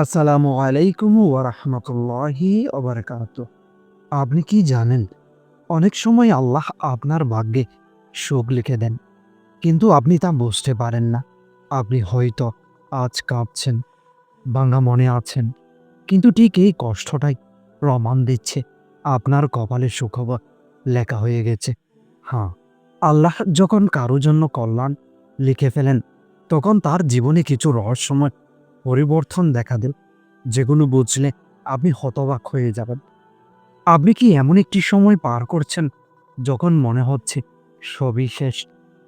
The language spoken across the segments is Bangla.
আসসালামু আলাইকুম ওরহমতুল্লাহি ওবরকাত আপনি কি জানেন, অনেক সময় আল্লাহ আপনার ভাগ্যে সুখ লিখে দেন, কিন্তু আপনি তা বুঝতে পারেন না। আপনি হয়তো আজ কাঁপছেন ভাঙা মনে আছেন, কিন্তু ঠিক এই কষ্টটাই প্রমাণ দিচ্ছে। আপনার কপালে সুখবর লেখা হয়ে গেছে। হ্যাঁ আল্লাহ যখন কারও জন্য কল্যাণ লিখে ফেলেন, তখন তার জীবনে কিছু রহস্যময় পরিবর্তন দেখা দেন, যেগুলো বুঝলে আপনি হতবাক হয়ে যাবেন। আপনি কি এমন একটি সময় পার করছেন যখন মনে হচ্ছে সবই শেষ?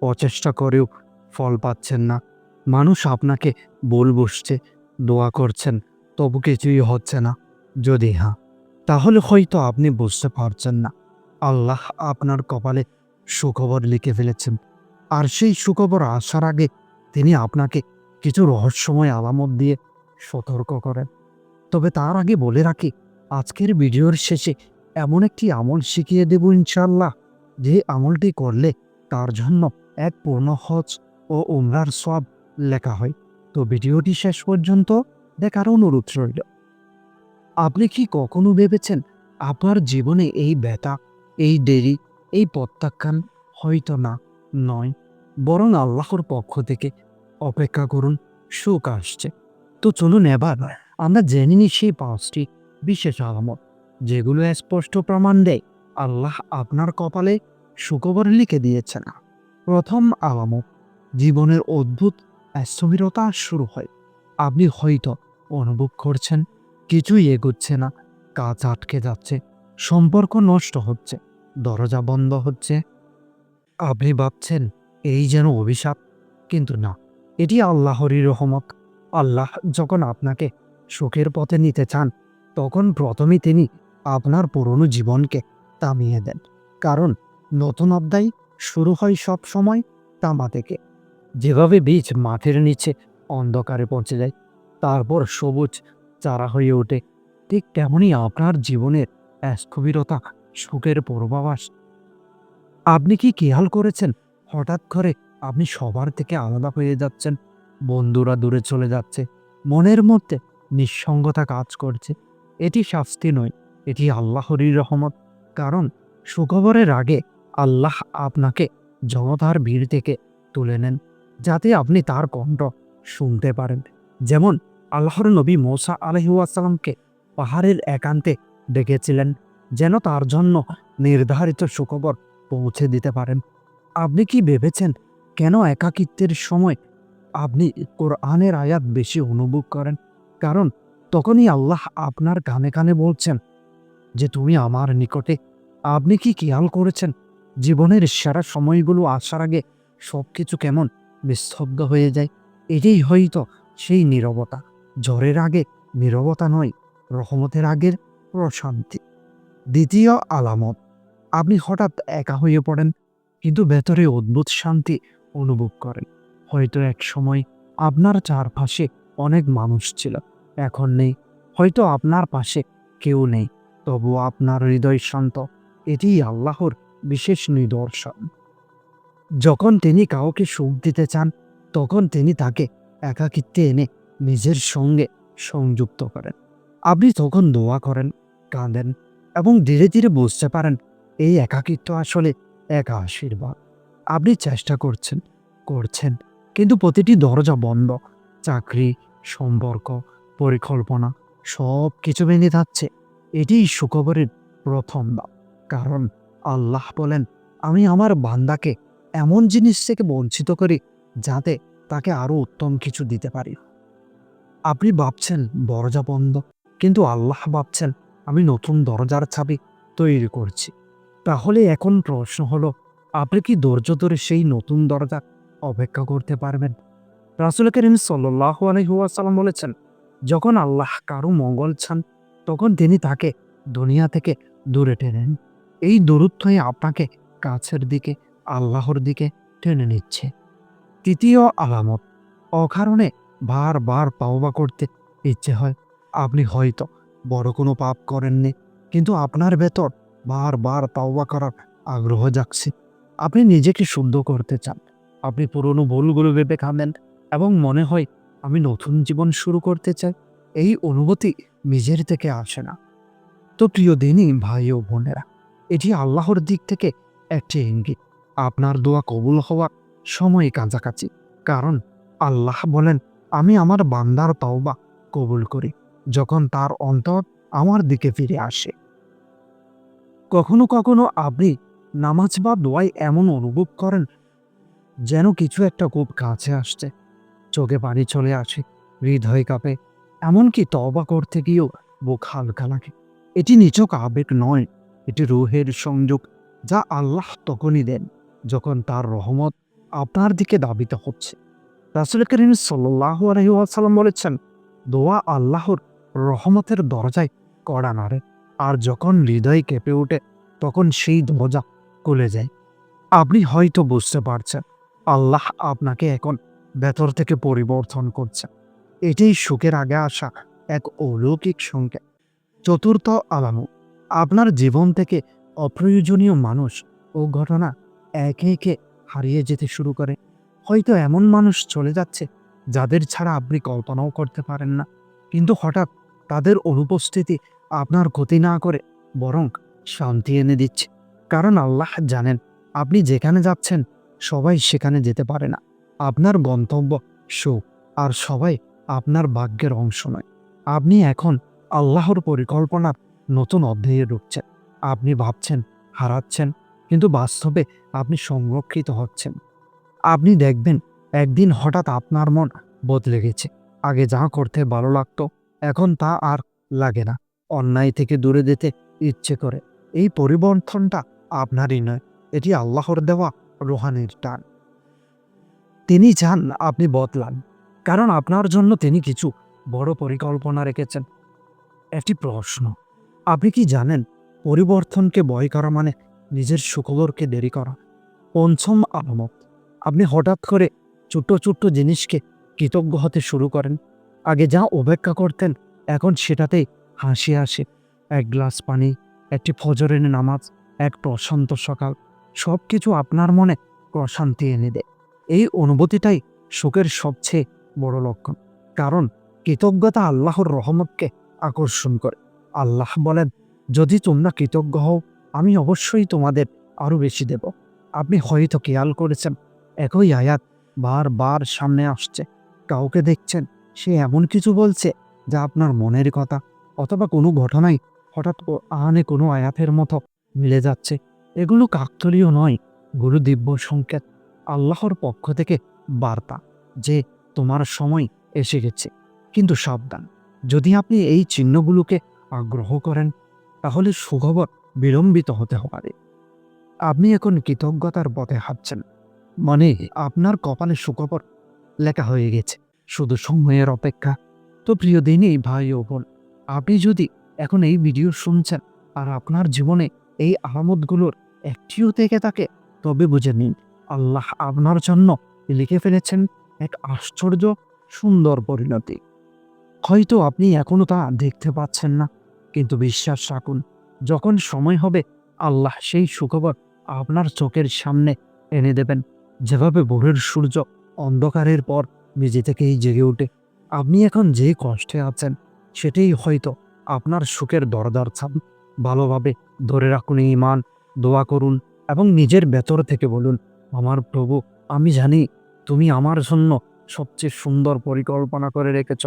প্রচেষ্টা করেও ফল পাচ্ছেন না। মানুষ আপনাকে বল বসছে দোয়া করছেন, তবু কিছুই হচ্ছে না। যদি হ্যাঁ তাহলে হয়তো আপনি বুঝতে পারছেন না। আল্লাহ আপনার কপালে সুখবর লিখে ফেলেছেন। আর সেই সুখবর আসার আগে তিনি আপনাকে কিছু রহস্যময় আলামত দিয়ে সতর্ক করেন তবে তার আগে বলে রাখি, আজকের ভিডিওর শেষে এমন একটি আমল শিখিয়ে দেব ইনশাল্লাহ যে আমলটি করলে তার জন্য এক পূর্ণ হজ ও উমরার সব লেখা হয়। তো ভিডিওটি শেষ পর্যন্ত দেখার অনুরোধ রইল। আপনি কি কখনো ভেবেছেন আপনার জীবনে এই ব্যথা, এই দেরি, এই প্রত্যাখ্যান হয়তো না, নয়, বরং আল্লাহর পক্ষ থেকে অপেক্ষা করুন, সুখ আসছে। তো চলুন এবার, আমরা জেনে নিই সেই পাঁচটি বিশেষ আলামত, যেগুলো স্পষ্ট প্রমাণ দেয় আল্লাহ আপনার কপালে সুখবর লিখে দিয়েছেন। প্রথম আলামত, জীবনের অদ্ভুত স্থবিরতা শুরু হয়। আপনি হয়তো অনুভব করছেন, কিছুই এগোচ্ছে না, কাজ আটকে যাচ্ছে, সম্পর্ক নষ্ট হচ্ছে, দরজা বন্ধ হচ্ছে। আপনি ভাবছেন, এই যেন অভিশাপ, কিন্তু না। এটি আল্লাহরই রহমত। আল্লাহ যখন আপনাকে সুখের পথে নিতে চান, তখন প্রথমে তিনি আপনার পুরনো জীবনকে থামিয়ে দেন। কারণ নতুন অধ্যায় শুরু হয় সব সময় তামা থেকে। যেভাবে বীজ মাঠের নিচে অন্ধকারে পৌঁছে যায়, তারপর সবুজ চারা হয়ে ওঠে, ঠিক তেমনই আপনার জীবনের স্থবিরতা সুখের পূর্বাভাস। আপনি কি খেয়াল করেছেন, হঠাৎ করে আপনি সবার থেকে আলাদা হয়ে যাচ্ছেন। বন্ধুরা দূরে চলে যাচ্ছে। মনের মধ্যে নিঃসঙ্গতা কাজ করছে। এটি শাস্তি নয়, এটি আল্লাহরই রহমত। কারণ সুখবরের আগে আল্লাহ আপনাকে জনতার ভিড় থেকে তুলে নেন, যাতে আপনি তার কণ্ঠ শুনতে পারেন। যেমন আল্লাহর নবী মৌসা আলহিউসালামকে পাহাড়ের একান্তে ডেকেছিলেন, যেন তার জন্য নির্ধারিত সুখবর পৌঁছে দিতে পারেন। আপনি কি ভেবেছেন কেন একাকিত্বের সময় আপনি কোরআনের আয়াত বেশি অনুভব করেন? কারণ তখনই আল্লাহ আপনার কানে কানে বলছেন যে তুমি আমার নিকটে আপনি কি খেয়াল করেছেন? জীবনের সেরা সময়গুলো আসার আগে সব কিছু কেমন নিস্তব্ধ হয়ে যায়? এটাই হয়তো সেই নীরবতা। জ্বরের আগে নীরবতা নয়, রহমতের আগের প্রশান্তি। দ্বিতীয় আলামত, আপনি হঠাৎ একা হয়ে পড়েন, কিন্তু ভেতরে অদ্ভুত শান্তি অনুভব করেন। হয়তো এক সময় আপনার চারপাশে অনেক মানুষ ছিল। এখন নেই। হয়তো আপনার পাশে কেউ নেই। তবু আপনার হৃদয় শান্ত। এটিই আল্লাহর বিশেষ নিদর্শন। যখন তিনি কাউকে সুখ দিতে চান, তখন তিনি তাকে একাকিত্বে এনে নিজের সঙ্গে সংযুক্ত করেন। আপনি তখন দোয়া করেন, কাঁদেন এবং ধীরে ধীরে বুঝতে পারেন, এই একাকিত্ব আসলে এক আশীর্বাদ। আপনি চেষ্টা করছেন করছেন, কিন্তু প্রতিটি দরজা বন্ধ। চাকরি, সম্পর্ক, পরিকল্পনা সব কিছু ভেঙে যাচ্ছে। এটিই সুখবরের প্রথম ধাপ। কারণ আল্লাহ বলেন, আমি আমার বান্দাকে এমন জিনিস থেকে বঞ্চিত করি যাতে তাকে আরও উত্তম কিছু দিতে পারি। আপনি ভাবছেন, দরজা বন্ধ। কিন্তু আল্লাহ ভাবছেন, আমি নতুন দরজার চাবি তৈরি করছি। তাহলে এখন প্রশ্ন হলো আপনি কি ধৈর্য ধরে সেই নতুন দরজা অপেক্ষা করতে পারবেন? রাসুল করিম সাল্লাহ আলহিহাসাল্লাম বলেছেন, যখন আল্লাহ কারও মঙ্গল চান, তখন তিনি তাকে দুনিয়া থেকে দূরে টেনেন এই দূরত্বই আপনাকে কাছের দিকে, আল্লাহর দিকে টেনে নিচ্ছে। তৃতীয় আলামত, অকারণে বারবার পাওবা করতে ইচ্ছে হয়। আপনি হয়তো বড় কোনো পাপ করেননি, কিন্তু আপনার ভেতর বারবার তাওবা করার আগ্রহ জাগছে। আপনি নিজেকে শুদ্ধ করতে চান। আপনি পুরনো ভুলগুলো ভেবে খাবেন এবং মনে হয়, আমি নতুন জীবন শুরু করতে চাই। এই অনুভূতি নিজের থেকে আসে না। তো প্রিয় দিনই ভাই ও বোনেরা, এটি আল্লাহর দিক থেকে একটি ইঙ্গিত। আপনার দোয়া কবুল হওয়া সময় কাছাকাছি, কারণ আল্লাহ বলেন, আমি আমার বান্দার তওবা কবুল করি যখন তার অন্তর আমার দিকে ফিরে আসে। কখনো কখনো আপনি নামাজ বা দোয়ায় এমন অনুভব করেন যেন কিছু একটা খুব কাছে আসছে। চোখে পানি চলে আসে, হৃদয় কাঁপে, এমনকি তবা করতে গিয়েও বুক হালকা লাগে। এটি নিচক আবেগ নয়, এটি রুহের সংযোগ যা আল্লাহ তখনই দেন যখন তার রহমত আপনার দিকে দাবিত হচ্ছে। রাসুল করিম সাল্লাহ বলেছেন, দোয়া আল্লাহর রহমতের দরজায় কড়া নাড়ে, আর যখন হৃদয় কেঁপে ওঠে, তখন সেই দরজা খুলে যায়। আপনি হয়তো বুঝতে পারছেন, আল্লাহ আপনাকে এখন ভেতর থেকে পরিবর্তন করছে। এটাই সুখের আগে আসা এক অলৌকিক সংকেত। চতুর্থ আলামু আপনার জীবন থেকে অপ্রয়োজনীয় মানুষ ও ঘটনা একে একে হারিয়ে যেতে শুরু করে। হয়তো এমন মানুষ চলে যাচ্ছে যাদের ছাড়া আপনি কল্পনাও করতে পারেন না। কিন্তু হঠাৎ তাদের অনুপস্থিতি আপনার ক্ষতি না করে বরং শান্তি এনে দিচ্ছে। কারণ আল্লাহ জানেন, আপনি যেখানে যাচ্ছেন, সবাই সেখানে যেতে পারে না। আপনার গন্তব্য সুখ, আর সবাই আপনার ভাগ্যের অংশ নয়। আপনি এখন আল্লাহর পরিকল্পনার নতুন অধ্যায়ে ঢুকছেন। আপনি ভাবছেন, হারাচ্ছেন, কিন্তু বাস্তবে আপনি সংরক্ষিত হচ্ছেন। আপনি দেখবেন, একদিন হঠাৎ আপনার মন বদলে গেছে। আগে যা করতে ভালো লাগতো, এখন তা আর লাগে না। অন্যায় থেকে দূরে যেতে ইচ্ছে করে। এই পরিবর্তনটা আপনারই নয়, এটি আল্লাহর দেওয়া রোহানির টান। তিনি চান আপনি বদলান, কারণ আপনার জন্য তিনি কিছু বড় পরিকল্পনা রেখেছেন। একটি প্রশ্ন, আপনি কি জানেন পরিবর্তনকে ভয় করা মানে নিজের সুখবরকে দেরি করা? পঞ্চম আলামত, আপনি হঠাৎ করে ছোট্ট ছোট্ট জিনিসকে কৃতজ্ঞ হতে শুরু করেন। আগে যা অপেক্ষা করতেন, এখন সেটাতেই হাসি আসে। এক গ্লাস পানি, একটি ফজরের নামাজ এক প্রশান্ত সকাল। সব কিছু আপনার মনে প্রশান্তি এনে দেয়। এই অনুভূতিটাই সুখের সবচেয়ে বড় লক্ষণ। কারণ কৃতজ্ঞতা আল্লাহর রহমতকে আকর্ষণ করে। আল্লাহ বলেন, যদি তোমরা কৃতজ্ঞ হও, আমি অবশ্যই তোমাদের আরও বেশি দেব। আপনি হয়তো খেয়াল করেছেন, একই আয়াত বারবার সামনে আসছে। কাউকে দেখছেন, সে এমন কিছু বলছে যা আপনার মনের কথা অথবা কোনো ঘটনাই হঠাৎ আনে কোনো আয়াতের মতো মিলে যাচ্ছে। এগুলো কাকতলীয় নয়, গুরু দিব্য সংকেত, আল্লাহর পক্ষ থেকে বার্তা যে তোমার সময় এসে গেছে। কিন্তু সাবধান, যদি আপনি এই চিহ্নগুলোকে আগ্রহ করেন, তাহলে সুখবর বিলম্বিত হতে পারে। আপনি এখন কৃতজ্ঞতার পথে হাঁটছেন মানে আপনার কপালে সুখবর লেখা হয়ে গেছে। শুধু সময়ের অপেক্ষা। তো প্রিয় দিনই ভাই ও বোন, আপনি যদি এখন এই ভিডিও শুনছেন আর আপনার জীবনে এই আলামতগুলোর একটিও থেকে থাকে তবে বুঝে নিন। আল্লাহ আপনার জন্য লিখে ফেলেছেন এক আশ্চর্য সুন্দর পরিণতি। হয়তো আপনি এখনও তা দেখতে পাচ্ছেন না, কিন্তু বিশ্বাস রাখুন, যখন সময় হবে, আল্লাহ সেই সুখবর আপনার চোখের সামনে এনে দেবেন। যেভাবে ভোরের সূর্য অন্ধকারের পর নিজে থেকেই জেগে ওঠে। আপনি এখন যে কষ্টে আছেন, সেটাই হয়তো আপনার সুখের দরদার ছাপ। ভালোভাবে ধরে রাখুন এই ইমান দোয়া করুন এবং নিজের ভেতর থেকে বলুন, আমার প্রভু, আমি জানি তুমি আমার জন্য সবচেয়ে সুন্দর পরিকল্পনা করে রেখেছ।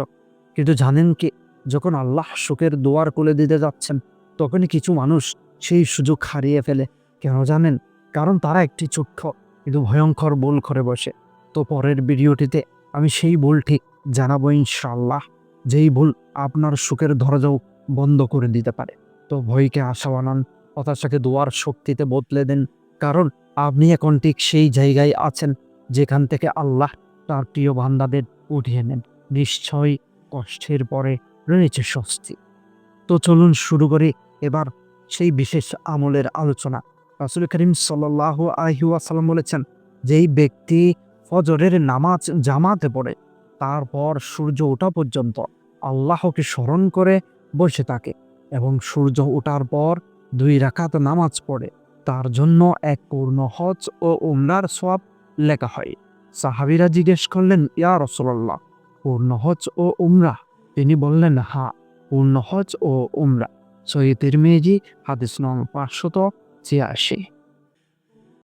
কিন্তু জানেন কি, যখন আল্লাহ সুখের দোয়ার কোলে দিতে যাচ্ছেন, তখনই কিছু মানুষ সেই সুযোগ হারিয়ে ফেলে। কেন জানেন? কারণ তারা একটি চক্ষু কিন্তু ভয়ঙ্কর বোল করে বসে। তো পরের ভিডিওটিতে আমি সেই ভুলটি জানাব ইনশাল্লাহ যেই ভুল আপনার সুখের দরজাও বন্ধ করে দিতে পারে। তো ভয়কে আশা বানান, হতাশাকে দোয়ার শক্তিতে বদলে দেন। কারণ আপনি এখন ঠিক সেই জায়গায় আছেন, যেখান থেকে আল্লাহ তার প্রিয় বান্দাদের উঠিয়ে নেন। নিশ্চয়ই কষ্টের পরে রয়েছে স্বস্তি। তো চলুন শুরু করি এবার সেই বিশেষ আমলের আলোচনা। রাসুল করিম সাল্লাহ আলহিউসালাম বলেছেন, যেই ব্যক্তি ফজরের নামাজ জামাতে পড়ে, তারপর সূর্য ওঠা পর্যন্ত আল্লাহকে স্মরণ করে বসে থাকে। এবং সূর্য ওঠার পর দুই রাকাত নামাজ পড়ে। তার জন্য এক পূর্ণ হজ ও উমরার সব লেখা হয়। সাহাবিরা জিজ্ঞেস করলেন, ইয়া রসল্লাহ পূর্ণ হজ ও উমরা? তিনি বললেন, হা, পূর্ণ হজ ও উমরা। সৈয়দের মেয়েজি হাদিস নং পাঁচশত ছিয়াশি।